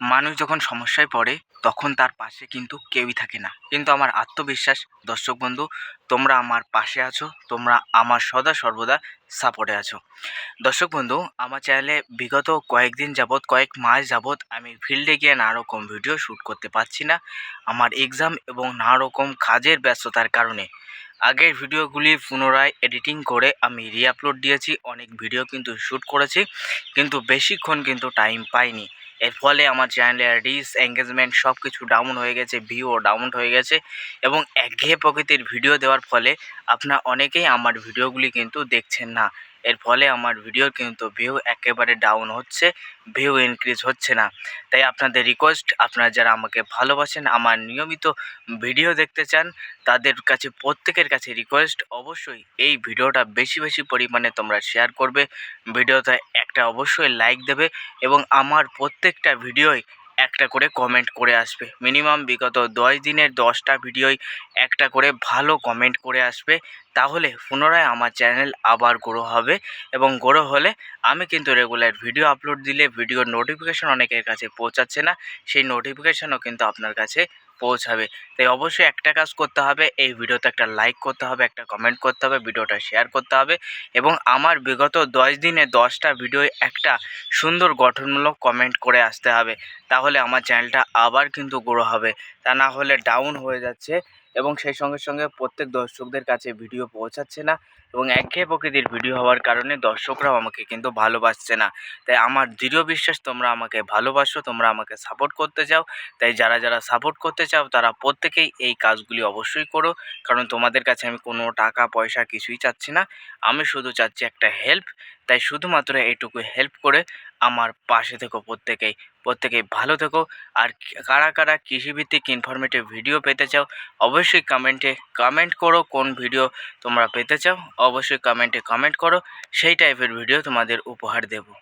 মানুষ যখন সমস্যায় পড়ে, তখন তার পাশে কিন্তু কেউই থাকে না। কিন্তু আমার আত্মবিশ্বাস, দর্শক বন্ধু, তোমরা আমার পাশে আছো, তোমরা আমার সদা সর্বদা সাপোর্টে আছো। দর্শক বন্ধু, আমার চ্যানেলে বিগত কয়েকদিন যাবৎ, কয়েক মাস যাবৎ আমি ফিল্ডে গিয়ে নানা রকম ভিডিও শ্যুট করতে পারছি না। আমার এক্সাম এবং নানা রকম কাজের ব্যস্ততার কারণে। আগের ভিডিওগুলি পুনরায় এডিটিং করে আমি রিআপলোড দিয়েছি, অনেক ভিডিও কিন্তু শ্যুট করেছি, কিন্তু বেশিক্ষণ কিন্তু টাইম পাইনি। এর ফলে আমার চ্যানেলের রিচ এঙ্গেজমেন্ট সব কিছু ডাউন হয়ে গেছে ভিউও ডাউন হয়ে গেছে এবং একঘেয়ে প্রকৃতির ভিডিও দেওয়ার ফলে আপনার অনেকেই আমার ভিডিওগুলি কিন্তু দেখছেন না। এর ফলে আমার ভিডিও কিন্তু ভিউ একেবারে ডাউন হচ্ছে ভিউ ইনক্রিজ হচ্ছে না। তাই আপনাদের রিকোয়েস্ট আপনারা যারা আমাকে ভালোবাসেন, আমার নিয়মিত ভিডিও দেখতে চান, তাদের কাছে, প্রত্যেকের কাছে রিকোয়েস্ট অবশ্যই এই ভিডিওটা বেশি বেশি পরিমাণে তোমরা শেয়ার করবে। ভিডিওতে একটা অবশ্যই লাইক দেবে এবং আমার প্রত্যেকটা ভিডিওই একটা করে কমেন্ট করে আসবে। মিনিমাম বিগত দশ দিনের দশটা ভিডিওই একটা করে ভালো কমেন্ট করে আসবে। তাহলে পুনরায় আমার চ্যানেল আবার গ্রো হবে এবং গ্রো হলে আমি কিন্তু রেগুলার ভিডিও আপলোড দিলে ভিডিওর নোটিফিকেশান অনেকের কাছে পৌঁছাচ্ছে না। সেই নোটিফিকেশানও কিন্তু আপনার কাছে পৌঁছাবে। তাই অবশ্যই একটা কাজ করতে হবে, এই ভিডিওতে একটা লাইক করতে হবে, একটা কমেন্ট করতে হবে, ভিডিওটা শেয়ার করতে হবে এবং আমার বিগত দশ দিনে দশটা ভিডিও একটা সুন্দর গঠনমূলক কমেন্ট করে আসতে হবে। তাহলে আমার চ্যানেলটা আবার কিন্তু গ্রো হবে। তা না হলে ডাউন হয়ে যাচ্ছে। এবং সেই সঙ্গে সঙ্গে প্রত্যেক দর্শকদের কাছে ভিডিও পৌঁছাচ্ছে না এবং একঘেয়ে প্রকৃতির ভিডিও হওয়ার কারণে দর্শকরাও আমাকে কিন্তু ভালোবাসছে না। তাই আমার দৃঢ় বিশ্বাস, তোমরা আমাকে ভালোবাসো, তোমরা আমাকে সাপোর্ট করতে চাও। তাই যারা যারা সাপোর্ট করতে চাও, তারা প্রত্যেকেই এই কাজগুলি অবশ্যই করো। কারণ তোমাদের কাছে আমি কোনো টাকা, পয়সা কিছুই চাচ্ছি না। আমি শুধু চাচ্ছি একটা হেল্প তাই শুধুমাত্র এইটুকু হেল্প করে আমার পাশে থেকো প্রত্যেকেই। প্রত্যেকেই ভালো থেকো। আর কারা কারা কৃষিভিত্তিক ইনফরমেটিভ ভিডিও পেতে চাও, অবশ্যই কমেন্টে কমেন্ট করো কোন ভিডিও তোমরা পেতে চাও। অবশ্যই কমেন্টে কমেন্ট করো। সেই টাইপের ভিডিও তোমাদের উপহার দেবো।